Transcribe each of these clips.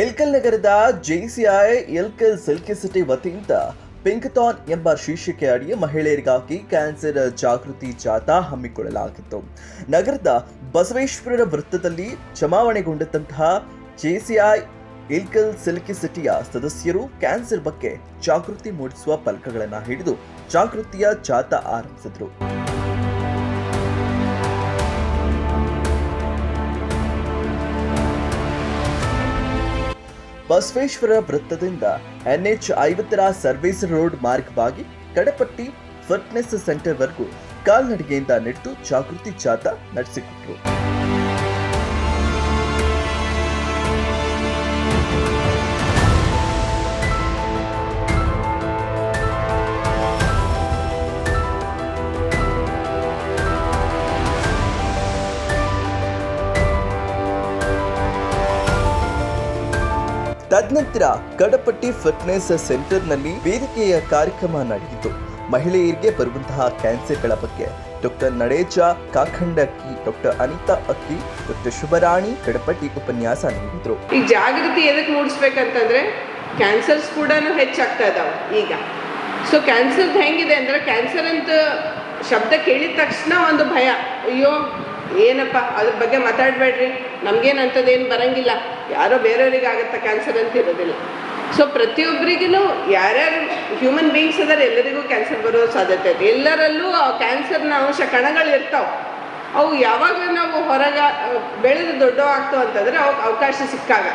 ಎಲ್ಕಲ್ ನಗರದ JCI ಎಲ್ಕಲ್ silky city ವತಿಯಿಂದ ಪಿಂಕ್ಥಾನ್ ಎಂಬ ಶೀರ್ಷಿಕೆ ಅಡಿ ಮಹಿಳೆಯರಿಗಾಗಿ ಕ್ಯಾನ್ಸರ್ ಜಾಗೃತಿ ಜಾಥಾ ಹಮ್ಮಿಕೊಳ್ಳಲಾಗಿತ್ತು. ನಗರದ ಬಸವೇಶ್ವರರ ವೃತ್ತದಲ್ಲಿ ಜಮಾವಣೆಗೊಂಡಂತಹ ಜೆಸಿಐ ಇಲ್ಕಲ್ ಸಿಲ್ಕಿ ಸಿಟಿಯ ಸದಸ್ಯರು ಕ್ಯಾನ್ಸರ್ ಬಗ್ಗೆ ಜಾಗೃತಿ ಮೂಡಿಸುವ ಫಲಕಗಳನ್ನು ಹಿಡಿದು ಜಾಗೃತಿಯ ಜಾಥಾ ಆರಂಭಿಸಿದರು. ಬಸವೇಶ್ವರ ವೃತ್ತದಿಂದ ಎನ್ಎಚ್ ಐವತ್ತರ ಸರ್ವಿಸ್ ರೋಡ್ ಮಾರ್ಗವಾಗಿ ಕಡಪಟ್ಟಿ ಫಿಟ್ನೆಸ್ ಸೆಂಟರ್ವರೆಗೂ ಕಾಲ್ನಡಿಗೆಯಿಂದ ನೆಟ್ಟು ಜಾಗೃತಿ ಜಾಥಾ ನಡೆಸಿಕೊಟ್ರು. ತದನಂತರ ಕಡಪಟ್ಟಿ ಫಿಟ್ನೆಸ್ ಸೆಂಟರ್ನಲ್ಲಿ ವೇದಿಕೆಯ ಕಾರ್ಯಕ್ರಮ ನಡೆಯಿತು. ಮಹಿಳೆಯರಿಗೆ ಬರುವಂತಹ ಕ್ಯಾನ್ಸರ್ಗಳ ಬಗ್ಗೆ ಡಾಕ್ಟರ್ ನಡೇಜ ಕಾಖಂಡ ಅಕ್ಕಿ ಡಾಕ್ಟರ್ ಅನಿತಾ ಅಕ್ಕಿ ಡಾಕ್ಟರ್ ಶುಭರಾಣಿ ಕಡಪಟ್ಟಿ ಉಪನ್ಯಾಸ ನೀಡಿದರು. ಈ ಜಾಗೃತಿ ಎದಕ್ಕೆ ಮೂಡಿಸ್ಬೇಕಂತಂದ್ರೆ ಕ್ಯಾನ್ಸರ್ಸ್ ಕೂಡ ಹೆಚ್ಚಾಗ್ತಾ ಇದಾವೆ ಈಗ. ಸೊ ಕ್ಯಾನ್ಸರ್ದು ಹೆಂಗಿದೆ ಅಂದ್ರೆ ಕ್ಯಾನ್ಸರ್ ಅಂತ ಶಬ್ದ ಕೇಳಿದ ತಕ್ಷಣ ಒಂದು ಭಯ. ಅಯ್ಯೋ ಏನಪ್ಪ? ಅದ್ರ ಬಗ್ಗೆ ಮಾತಾಡಬೇಡ್ರಿ. ನಮ್ಗೇನು ಅಂಥದ್ದೇನು ಬರಂಗಿಲ್ಲ. ಯಾರೋ ಬೇರೆಯವ್ರಿಗೆ ಆಗುತ್ತಾ ಕ್ಯಾನ್ಸರ್ ಅಂತ ಇರೋದಿಲ್ಲ. ಸೊ ಪ್ರತಿಯೊಬ್ಬರಿಗೂ ಯಾರ್ಯಾರು ಹ್ಯೂಮನ್ ಬೀಯಿಂಗ್ಸ್ ಅದರ, ಎಲ್ಲರಿಗೂ ಕ್ಯಾನ್ಸರ್ ಬರೋ ಸಾಧ್ಯತೆ ಇದೆ. ಎಲ್ಲರಲ್ಲೂ ಆ ಕ್ಯಾನ್ಸರ್ನ ಅಂಶ ಕಣಗಳು ಇರ್ತಾವೆ. ಅವು ಯಾವಾಗ ನಾವು ಹೊರಗ ಬೆಳೆದು ದೊಡ್ಡ ಆಗ್ತಾವ ಅಂತಂದರೆ ಅವ್ ಅವಕಾಶ ಸಿಕ್ಕಾಗ.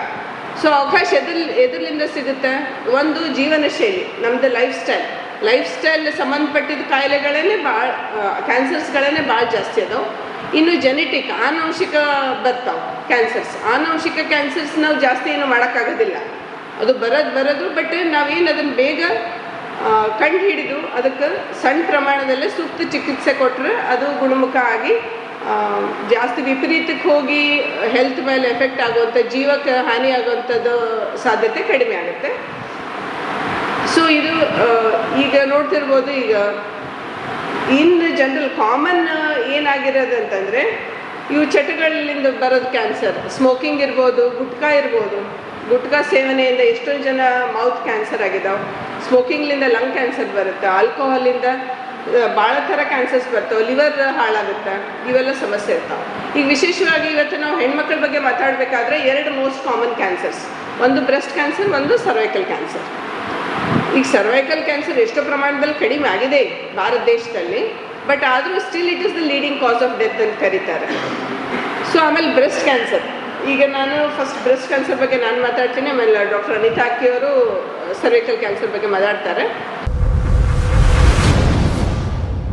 ಸೊ ಅವಕಾಶ ಎದುರ್ ಎದುರ್ಲಿಂದ ಸಿಗುತ್ತೆ? ಒಂದು ಜೀವನ ಶೈಲಿ ನಮ್ಮದು ಲೈಫ್ ಸ್ಟೈಲ್ ಲೈಫ್ ಸ್ಟೈಲ್ ಸಂಬಂಧಪಟ್ಟಿದ್ದ ಕಾಯಿಲೆಗಳೇ ಭಾಳ ಕ್ಯಾನ್ಸರ್ಸ್ಗಳೇ ಭಾಳ ಜಾಸ್ತಿ ಅದಾವೆ. ಇನ್ನು ಜೆನೆಟಿಕ್ ಆನುವಂಶಿಕ ಬರ್ತಾವೆ ಕ್ಯಾನ್ಸರ್ಸ್ ಆನುವಂಶಿಕ ಕ್ಯಾನ್ಸರ್ಸ್ ನಾವು ಜಾಸ್ತಿ ಏನು ಮಾಡೋಕ್ಕಾಗೋದಿಲ್ಲ. ಅದು ಬರೋದು ಬರೋದು ಬಟ್ ನಾವೇನು ಅದನ್ನು ಬೇಗ ಕಂಡು ಹಿಡಿದು ಅದಕ್ಕೆ ಸಣ್ಣ ಪ್ರಮಾಣದಲ್ಲೇ ಸೂಕ್ತ ಚಿಕಿತ್ಸೆ ಕೊಟ್ಟರೆ ಅದು ಗುಣಮುಖ ಆಗಿ ಜಾಸ್ತಿ ವಿಪರೀತಕ್ಕೆ ಹೋಗಿ ಹೆಲ್ತ್ ಮೇಲೆ ಎಫೆಕ್ಟ್ ಆಗುವಂಥ ಜೀವಕ್ಕೆ ಹಾನಿ ಆಗುವಂಥದ್ದು ಸಾಧ್ಯತೆ ಕಡಿಮೆ ಆಗುತ್ತೆ. ಸೊ ಇದು ಈಗ ನೋಡ್ತಿರ್ಬೋದು ಈಗ, ಇನ್ ಜನರಲ್ ಕಾಮನ್ ಏನಾಗಿರೋದು ಅಂತಂದರೆ, ಇವು ಚಟಗಳಿಂದ ಬರೋದು ಕ್ಯಾನ್ಸರ್ ಸ್ಮೋಕಿಂಗ್ ಇರ್ಬೋದು, ಗುಟ್ಕಾ ಇರ್ಬೋದು. ಗುಟ್ಕಾ ಸೇವನೆಯಿಂದ ಎಷ್ಟೊಂದು ಜನ ಮೌತ್ ಕ್ಯಾನ್ಸರ್ ಆಗಿದಾವೆ. ಸ್ಮೋಕಿಂಗ್ಲಿಂದ ಲಂಗ್ ಕ್ಯಾನ್ಸರ್ ಬರುತ್ತೆ. ಆಲ್ಕೋಹಾಲಿಂದ ಭಾಳ ಥರ ಕ್ಯಾನ್ಸರ್ಸ್ ಬರ್ತಾವೆ. ಲಿವರ್ ಹಾಳಾಗುತ್ತೆ. ಇವೆಲ್ಲ ಸಮಸ್ಯೆ ಇರ್ತಾವೆ. ಈಗ ವಿಶೇಷವಾಗಿ ಇವತ್ತು ನಾವು ಹೆಣ್ಮಕ್ಳ ಬಗ್ಗೆ ಮಾತಾಡಬೇಕಾದ್ರೆ ಎರಡು ಮೋಸ್ಟ್ ಕಾಮನ್ ಕ್ಯಾನ್ಸರ್ಸ್ ಒಂದು ಬ್ರೆಸ್ಟ್ ಕ್ಯಾನ್ಸರ್ ಒಂದು ಸರ್ವೈಕಲ್ ಕ್ಯಾನ್ಸರ್ ಈಗ ಸರ್ವೈಕಲ್ ಕ್ಯಾನ್ಸರ್ ಎಷ್ಟೋ ಪ್ರಮಾಣದಲ್ಲಿ ಕಡಿಮೆ ಆಗಿದೆ ಭಾರತ ದೇಶದಲ್ಲಿ. ಬಟ್ ಆದರೂ still it is the leading cause of death ಅಂತ ಕರೀತಾರೆ. ಸೊ ಆಮೇಲೆ ಬ್ರೆಸ್ಟ್ ಕ್ಯಾನ್ಸರ್ ಈಗ ನಾನು ಫಸ್ಟ್ ಬ್ರೆಸ್ಟ್ ಕ್ಯಾನ್ಸರ್ ಬಗ್ಗೆ ನಾನು ಮಾತಾಡ್ತೀನಿ. ಆಮೇಲೆ ಡಾಕ್ಟರ್ ಅನಿತಾ ಅಕ್ಕಿಯವರು ಸರ್ವೈಕಲ್ ಕ್ಯಾನ್ಸರ್ ಬಗ್ಗೆ ಮಾತಾಡ್ತಾರೆ.